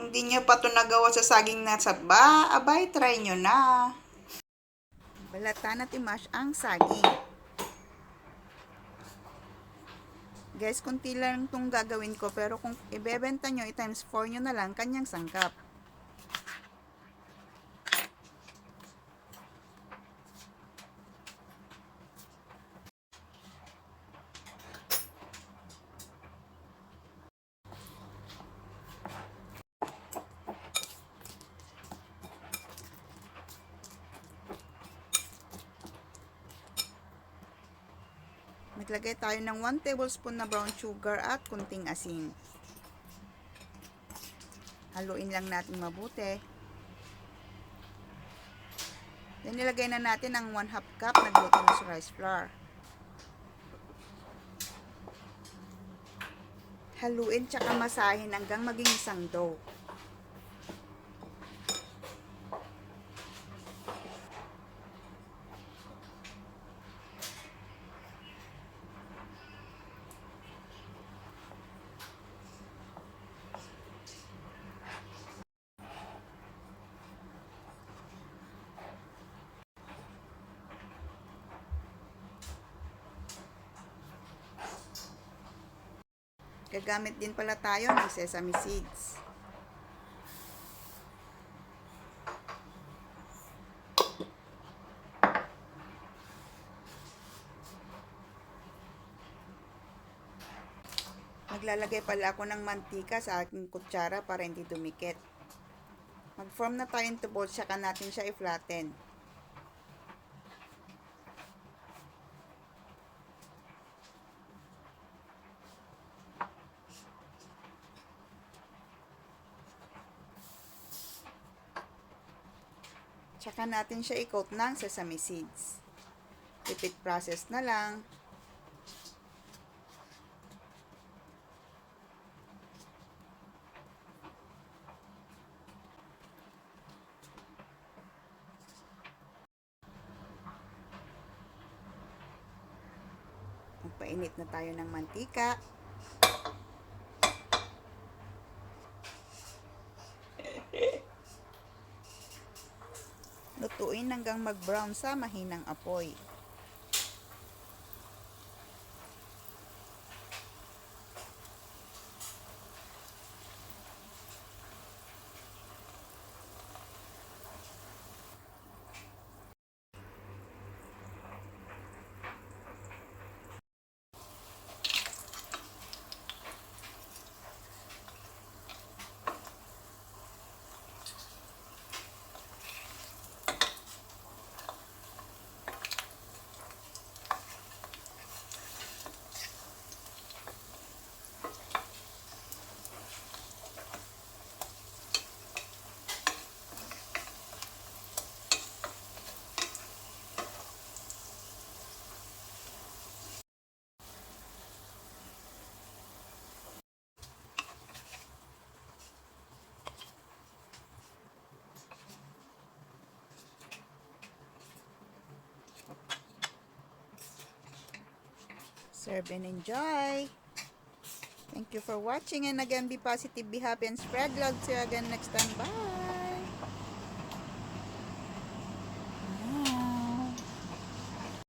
Kung di nyo pa ito nagawa sa saging na saba, abay, try nyo na. Balatan at imash ang saging. Guys, kunti lang itong gagawin ko, pero kung ibebenta nyo, i-times 4 nyo na lang kanyang sangkap. Maglagay tayo ng 1 tablespoon na brown sugar at kunting asin. Haluin lang natin mabuti. Then nilagay na natin ang 1 half cup na glutinous rice flour. Haluin tsaka masahin hanggang maging isang dough. Gagamit din pala tayo ng sesame seeds. Naglalagay pala ako ng mantika sa aking kutsara para hindi dumikit. Mag-form na tayo into balls, saka natin siya i-flatten. Tsaka natin siya i-coat ng sesame seeds. Repeat process na lang. Magpainit na tayo ng mantika. Lutuin hanggang mag-brown sa mahinang apoy. Serve and enjoy! Thank you for watching and again be positive, be happy and spread love. See you again next time. Bye!